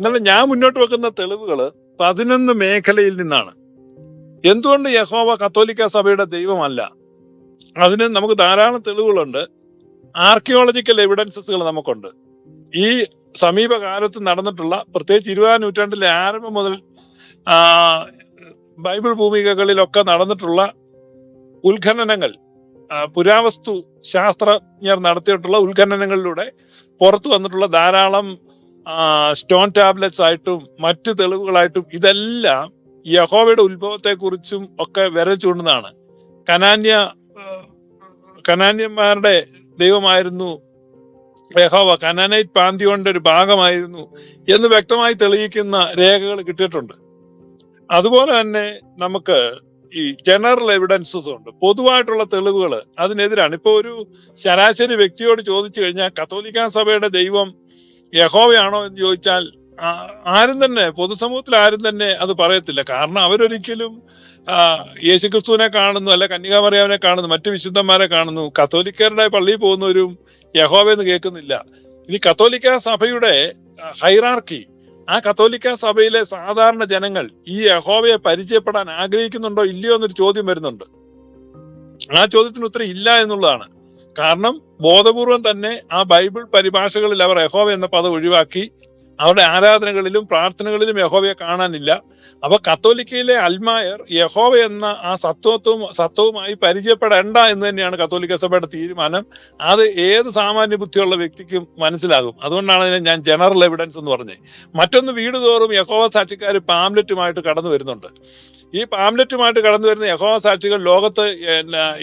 എന്നാലും ഞാൻ മുന്നോട്ട് വെക്കുന്ന തെളിവുകൾ പതിനൊന്ന് മേഖലയിൽ നിന്നാണ്. എന്തുകൊണ്ട് യഹോവ കത്തോലിക്ക സഭയുടെ ദൈവമല്ല? അതിന് നമുക്ക് ധാരാളം തെളിവുകളുണ്ട്. ആർക്കിയോളജിക്കൽ എവിഡൻസസുകൾ നമുക്കുണ്ട്. ഈ സമീപകാലത്ത് നടന്നിട്ടുള്ള പ്രത്യേകിച്ച് ഇരുപതാം നൂറ്റാണ്ടിലെ ആരംഭം മുതൽ ബൈബിൾ ഭൂമികകളിലൊക്കെ നടന്നിട്ടുള്ള ഉത്ഖനനങ്ങൾ പുരാവസ്തു ശാസ്ത്രജ്ഞർ നടത്തിയിട്ടുള്ള ഉത്ഖനനങ്ങളിലൂടെ പുറത്തു വന്നിട്ടുള്ള ധാരാളം സ്റ്റോൺ ടാബ്ലറ്റ്സ് ആയിട്ടും മറ്റു തെളിവുകളായിട്ടും ഇതെല്ലാം യഹോവയുടെ ഉത്ഭവത്തെ കുറിച്ചും ഒക്കെ വിരൽ ചൂണ്ടുന്നതാണ്. കനാന്യ കനാന്യന്മാരുടെ ദൈവമായിരുന്നു യഹോവ. കനാനൈറ്റ് പാന്തിയോന്റെ ഒരു ഭാഗമായിരുന്നു എന്ന് വ്യക്തമായി തെളിയിക്കുന്ന രേഖകൾ കിട്ടിയിട്ടുണ്ട്. അതുപോലെ തന്നെ നമുക്ക് ഈ ജനറൽ എവിഡൻസസ് ഉണ്ട്. പൊതുവായിട്ടുള്ള തെളിവുകൾ അതിനെതിരാണ്. ഇപ്പൊ ഒരു ശരാശരി വ്യക്തിയോട് ചോദിച്ചു കഴിഞ്ഞാൽ കത്തോലിക്ക സഭയുടെ ദൈവം യഹോവയാണോ എന്ന് ചോദിച്ചാൽ ആരും തന്നെ പൊതുസമൂഹത്തിൽ ആരും തന്നെ അത് പറയത്തില്ല. കാരണം അവരൊരിക്കലും യേശുക്രിസ്തുവിനെ കാണുന്നു അല്ല കന്യകാമറിയാവിനെ കാണുന്നു മറ്റു വിശുദ്ധന്മാരെ കാണുന്നു. കത്തോലിക്കരുടെ പള്ളിയിൽ പോകുന്നവരും യഹോവയെന്ന് കേൾക്കുന്നില്ല. ഇനി കത്തോലിക്ക സഭയുടെ ഹൈറാർക്കി ആ കത്തോലിക്ക സഭയിലെ സാധാരണ ജനങ്ങൾ ഈ യഹോവയെ പരിചയപ്പെടാൻ ആഗ്രഹിക്കുന്നുണ്ടോ ഇല്ലയോ എന്നൊരു ചോദ്യം വരുന്നുണ്ട്. ആ ചോദ്യത്തിന് ഉത്തരം ഇല്ല എന്നുള്ളതാണ്. കാരണം ബോധപൂർവം തന്നെ ആ ബൈബിൾ പരിഭാഷകളിൽ അവർ യഹോവ എന്ന പദം ഒഴിവാക്കി അവരുടെ ആരാധനകളിലും പ്രാർത്ഥനകളിലും യഹോവയെ കാണാനില്ല. അപ്പൊ കത്തോലിക്കയിലെ അൽമായർ യഹോവ എന്ന ആ സത്വത്വവും സത്വവുമായി പരിചയപ്പെടേണ്ട എന്ന് തന്നെയാണ് കത്തോലിക്ക സഭയുടെ തീരുമാനം. അത് ഏത് സാമാന്യ ബുദ്ധിയുള്ള വ്യക്തിക്കും മനസ്സിലാകും. അതുകൊണ്ടാണ് അതിനെ ഞാൻ ജനറൽ എവിഡൻസ് എന്ന് പറഞ്ഞത്. മറ്റൊന്ന് വീട് തോറും യഹോവ സാക്ഷിക്കാർ പാംലെറ്റുമായിട്ട് കടന്നു വരുന്നുണ്ട്. ഈ പാംലെറ്റുമായിട്ട് കടന്നു വരുന്ന യഹോവ സാക്ഷികൾ ലോകത്ത്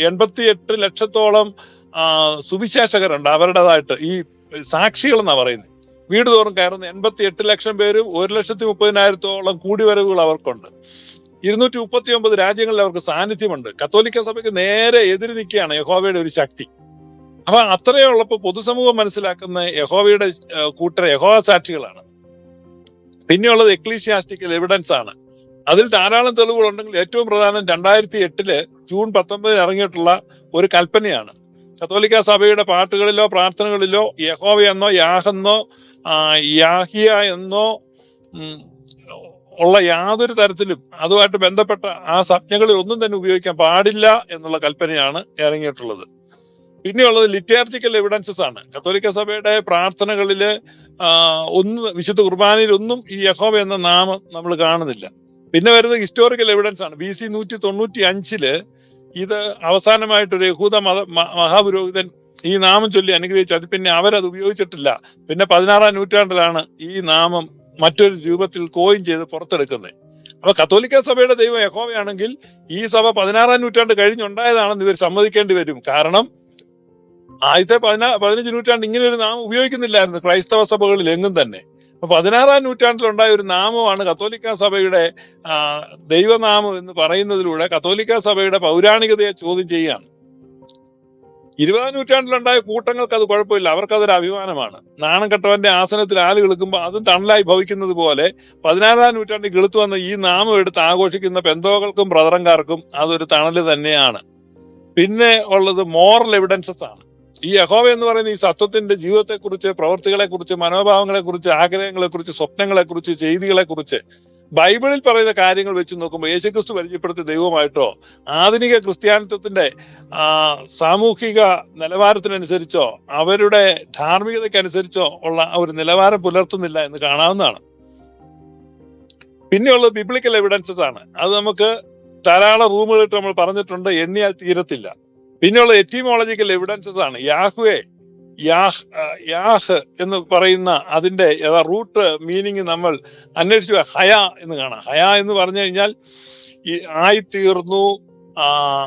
എൺപത്തി എട്ട് ലക്ഷത്തോളം സുവിശേഷകരുണ്ട്. അവരുടേതായിട്ട് ഈ സാക്ഷികൾ എന്നാ പറയുന്നത്. വീട് തോറും കയറുന്ന എൺപത്തി എട്ട് ലക്ഷം പേരും ഒരു ലക്ഷത്തി മുപ്പതിനായിരത്തോളം കൂടിവരവുകൾ അവർക്കുണ്ട്. ഇരുന്നൂറ്റി മുപ്പത്തി ഒമ്പത് രാജ്യങ്ങളിൽ അവർക്ക് സാന്നിധ്യമുണ്ട്. കത്തോലിക്ക സഭയ്ക്ക് നേരെ എതിര് നിൽക്കുകയാണ് യഹോവയുടെ ഒരു ശക്തി. അപ്പൊ അത്രയുള്ളപ്പോൾ പൊതുസമൂഹം മനസ്സിലാക്കുന്ന യഹോവയുടെ കൂട്ടർ യഹോവ സാക്ഷികളാണ്. പിന്നെയുള്ളത് എക്ലീഷ്യാസ്റ്റിക്കൽ എവിഡൻസ് ആണ് അതിൽ ധാരാളം തെളിവുകളുണ്ടെങ്കിൽ ഏറ്റവും പ്രധാനം രണ്ടായിരത്തി എട്ടിൽ ജൂൺ പത്തൊമ്പതിന് ഇറങ്ങിയിട്ടുള്ള ഒരു കൽപ്പനയാണ്. കത്തോലിക്ക സഭയുടെ പാട്ടുകളിലോ പ്രാർത്ഥനകളിലോ യഹോവ എന്നോ യാഹെന്നോ യാഹിയ എന്നോ ഉള്ള യാതൊരു തരത്തിലും അതുമായിട്ട് ബന്ധപ്പെട്ട ആ സംജ്ഞകളിൽ ഒന്നും തന്നെ ഉപയോഗിക്കാൻ പാടില്ല എന്നുള്ള കൽപ്പനയാണ് ഇറങ്ങിയിട്ടുള്ളത്. പിന്നെയുള്ളത് ലിറ്റാർജിക്കൽ എവിഡൻസസ് ആണ്. കത്തോലിക്ക സഭയുടെ പ്രാർത്ഥനകളിൽ ഒന്ന് വിശുദ്ധ കുർബാനയിൽ ഒന്നും ഈ യഹോവ എന്ന നാമം നമ്മൾ കാണുന്നില്ല. പിന്നെ വരുന്നത് ഹിസ്റ്റോറിക്കൽ എവിഡൻസ് ആണ്. ബി സി നൂറ്റി തൊണ്ണൂറ്റി അഞ്ചിൽ ഇത് അവസാനമായിട്ട് ഒരു യഹൂദ മത മഹാപുരോഹിതൻ ഈ നാമം ചൊല്ലി അനുഗ്രഹിച്ചു. അത് പിന്നെ അവരത് ഉപയോഗിച്ചിട്ടില്ല. പിന്നെ പതിനാറാം നൂറ്റാണ്ടിലാണ് ഈ നാമം മറ്റൊരു രൂപത്തിൽ കോയിൻ ചെയ്ത് പുറത്തെടുക്കുന്നത്. അപ്പൊ കത്തോലിക്ക സഭയുടെ ദൈവം യഹോവയാണെങ്കിൽ ഈ സഭ പതിനാറാം നൂറ്റാണ്ട് കഴിഞ്ഞുണ്ടായതാണെന്ന് ഇവർ സമ്മതിക്കേണ്ടി വരും. കാരണം ആദ്യത്തെ പതിനാ പതിനഞ്ച് നൂറ്റാണ്ട് ഇങ്ങനെ ഒരു നാമം ഉപയോഗിക്കുന്നില്ലായിരുന്നു. ക്രൈസ്തവ സഭകളിൽ എങ്ങും തന്നെ. പതിനാറാം നൂറ്റാണ്ടിലുണ്ടായ ഒരു നാമമാണ് കത്തോലിക്ക സഭയുടെ ദൈവനാമം എന്ന് പറയുന്നതിലൂടെ കത്തോലിക്ക സഭയുടെ പൗരാണികതയെ ചോദ്യം ചെയ്യുകയാണ്. ഇരുപതാം നൂറ്റാണ്ടിലുണ്ടായ കൂട്ടങ്ങൾക്ക് അത് കുഴപ്പമില്ല. അവർക്കതൊരു അഭിമാനമാണ്. നാണം കെട്ടവന്റെ ആസനത്തിൽ ആൽ കിളുക്കുമ്പോൾ അതും തണലായി ഭവിക്കുന്നത് പോലെ പതിനാറാം നൂറ്റാണ്ടിൽ കിളുത്തു വന്ന ഈ നാമം എടുത്ത് ആഘോഷിക്കുന്ന പെന്തോകൾക്കും ബ്രദറങ്കാർക്കും അതൊരു തണൽ തന്നെയാണ്. പിന്നെ ഉള്ളത് മോറൽ എവിഡൻസസ് ആണ്. ഈ യഹോവ എന്ന് പറയുന്ന ഈ സത്വത്തിന്റെ ജീവിതത്തെക്കുറിച്ച് പ്രവൃത്തികളെക്കുറിച്ച് മനോഭാവങ്ങളെക്കുറിച്ച് ആഗ്രഹങ്ങളെക്കുറിച്ച് സ്വപ്നങ്ങളെക്കുറിച്ച് ചെയ്തികളെക്കുറിച്ച് ബൈബിളിൽ പറയുന്ന കാര്യങ്ങൾ വെച്ച് നോക്കുമ്പോൾ യേശുക്രിസ്തു പരിചയപ്പെടുത്തിയ ദൈവമായിട്ടോ ആധുനിക ക്രിസ്ത്യാനിത്വത്തിന്റെ ആ, സാമൂഹിക നിലവാരത്തിനനുസരിച്ചോ അവരുടെ ധാർമ്മികതയ്ക്കനുസരിച്ചോ ഉള്ള ഒരു നിലവാരം പുലർത്തുന്നില്ല എന്ന് കാണാവുന്നതാണ്. പിന്നെയുള്ളത് ബിബ്ലിക്കൽ എവിഡൻസസ് ആണ്. അത് നമുക്ക് ധാരാളം റൂമുകളിട്ട് നമ്മൾ പറഞ്ഞിട്ടുണ്ട് എണ്ണിയാൽ തീരത്തില്ല. പിന്നെയുള്ള etymological evidences Yahweh. Yah Yah yeah എന്ന് പറയുന്ന അതിന്റെ റൂട്ട് മീനിങ് നമ്മൾ അന്വേഷിച്ചു ഹയ എന്ന് കാണാം. ഹയ എന്ന് പറഞ്ഞു കഴിഞ്ഞാൽ ഈ ആയിത്തീർന്നു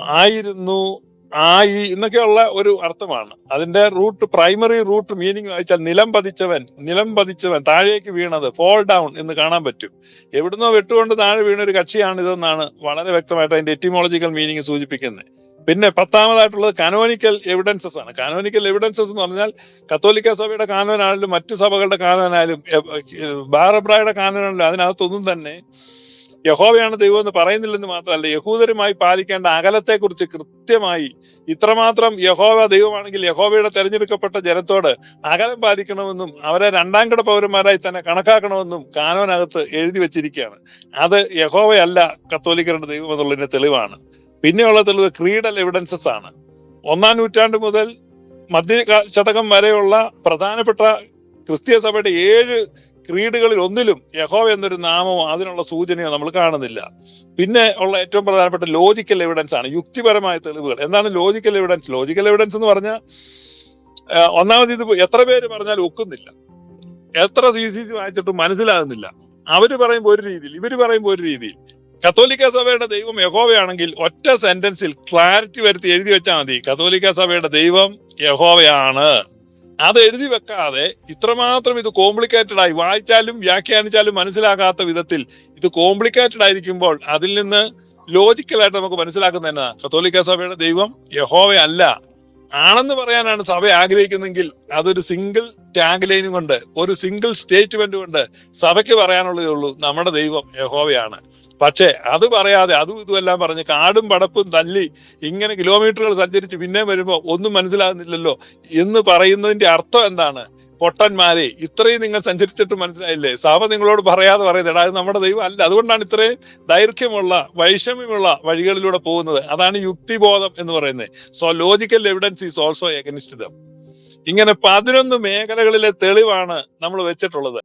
ആയിരുന്നു ആയി എന്നൊക്കെയുള്ള ഒരു അർത്ഥമാണ്. അതിന്റെ റൂട്ട് പ്രൈമറി റൂട്ട് മീനിങ് വായിച്ചാൽ നിലം പതിച്ചവൻ നിലം പതിച്ചവൻ താഴേക്ക് വീണത് ഫോൾ ഡൗൺ എന്ന് കാണാൻ പറ്റും. എവിടുന്നോ വെട്ടുകൊണ്ട് താഴെ വീണ ഒരു കക്ഷിയാണ് ഇതെന്നാണ് വളരെ വ്യക്തമായിട്ട് അതിന്റെ എറ്റിമോളജിക്കൽ മീനിങ് സൂചിപ്പിക്കുന്നത്. പിന്നെ പത്താമതായിട്ടുള്ളത് കാനോനിക്കൽ എവിഡൻസസ് ആണ്. കാനോനിക്കൽ എവിഡൻസസ് എന്ന് പറഞ്ഞാൽ കത്തോലിക്ക സഭയുടെ കാനോനായാലും മറ്റ് സഭകളുടെ കാനോനായാലും ബാറബ്രായുടെ കാനോനായാലും അതിനകത്തൊന്നും തന്നെ യഹോവയാണ് ദൈവം എന്ന് പറയുന്നില്ലെന്ന് മാത്രമല്ല യഹൂദരുമായി പാലിക്കേണ്ട അകലത്തെക്കുറിച്ച് കൃത്യമായി ഇത്രമാത്രം യഹോവ ദൈവമാണെങ്കിൽ യഹോവയുടെ തെരഞ്ഞെടുക്കപ്പെട്ട ജനത്തോട് അകലം പാലിക്കണമെന്നും അവരെ രണ്ടാം കിട പൗരന്മാരായി തന്നെ കണക്കാക്കണമെന്നും കാനോനകത്ത് എഴുതി വെച്ചിരിക്കുകയാണ്. അത് യഹോവയല്ല കത്തോലിക്കരുടെ ദൈവം എന്നുള്ളതിന്റെ തെളിവാണ്. പിന്നെയുള്ള തെളിവ് ക്രീഡൽ എവിഡൻസസ് ആണ്. ഒന്നാം നൂറ്റാണ്ട് മുതൽ മധ്യ ശതകം വരെയുള്ള പ്രധാനപ്പെട്ട ക്രിസ്തീയ സഭയുടെ ഏഴ് ക്രീഡുകളിൽ ഒന്നിലും യഹോവ എന്നൊരു നാമമോ അതിനുള്ള സൂചനയോ നമ്മൾ കാണുന്നില്ല. പിന്നെ ഉള്ള ഏറ്റവും പ്രധാനപ്പെട്ട ലോജിക്കൽ എവിഡൻസ് ആണ് യുക്തിപരമായ തെളിവുകൾ. എന്താണ് ലോജിക്കൽ എവിഡൻസ് ലോജിക്കൽ എവിഡൻസ് എന്ന് പറഞ്ഞാൽ ഒന്നാമത് ഇത് എത്ര പേര് പറഞ്ഞാൽ ഒക്കുന്നില്ല. എത്ര സി സി വായിച്ചിട്ടും മനസ്സിലാകുന്നില്ല. അവർ പറയുമ്പോൾ ഒരു രീതിയിൽ ഇവർ പറയുമ്പോൾ ഒരു രീതിയിൽ. കത്തോലിക്ക സഭയുടെ ദൈവം യഹോവയാണെങ്കിൽ ഒറ്റ സെന്റൻസിൽ ക്ലാരിറ്റി വരുത്തി എഴുതി വെച്ചാൽ മതി. കത്തോലിക്ക സഭയുടെ ദൈവം യഹോവയാണ്. അത് എഴുതി വെക്കാതെ ഇത്രമാത്രം ഇത് കോംപ്ലിക്കേറ്റഡ് ആയി വായിച്ചാലും വ്യാഖ്യാനിച്ചാലും മനസ്സിലാകാത്ത വിധത്തിൽ ഇത് കോംപ്ലിക്കേറ്റഡ് ആയിരിക്കുമ്പോൾ അതിൽ നിന്ന് ലോജിക്കലായിട്ട് നമുക്ക് മനസ്സിലാക്കുന്ന എന്നാ? കത്തോലിക്ക സഭയുടെ ദൈവം യഹോവയല്ല. ആണെന്ന് പറയാനാണ് സഭ ആഗ്രഹിക്കുന്നെങ്കിൽ അതൊരു സിംഗിൾ ടാഗ് ലൈനും കൊണ്ട് ഒരു സിംഗിൾ സ്റ്റേറ്റ്മെന്റ് കൊണ്ട് സഭയ്ക്ക് പറയാനുള്ളതേ ഉള്ളൂ. നമ്മുടെ ദൈവം യഹോവയാണ്. പക്ഷേ അത് പറയാതെ അതും ഇതുമെല്ലാം പറഞ്ഞ് കാടും പടപ്പും തല്ലി ഇങ്ങനെ കിലോമീറ്ററുകൾ സഞ്ചരിച്ച് പിന്നെ വരുമ്പോൾ ഒന്നും മനസ്സിലാകുന്നില്ലല്ലോ എന്ന് പറയുന്നതിന്റെ അർത്ഥം എന്താണ്? പൊട്ടന്മാരെ ഇത്രയും നിങ്ങൾ സഞ്ചരിച്ചിട്ട് മനസ്സിലായില്ലേ? സാവ നിങ്ങളോട് പറയാതെ പറയുന്നത് അത് നമ്മുടെ ദൈവം അല്ല അതുകൊണ്ടാണ് ഇത്രയും ദൈർഘ്യമുള്ള വൈഷമ്യമുള്ള വഴികളിലൂടെ പോകുന്നത്. അതാണ് യുക്തിബോധം എന്ന് പറയുന്നത്. So logical evidence is also against them ഇങ്ങനെ പതിനൊന്ന് മേഖലകളിലെ തെളിവാണ് നമ്മൾ വെച്ചിട്ടുള്ളത്.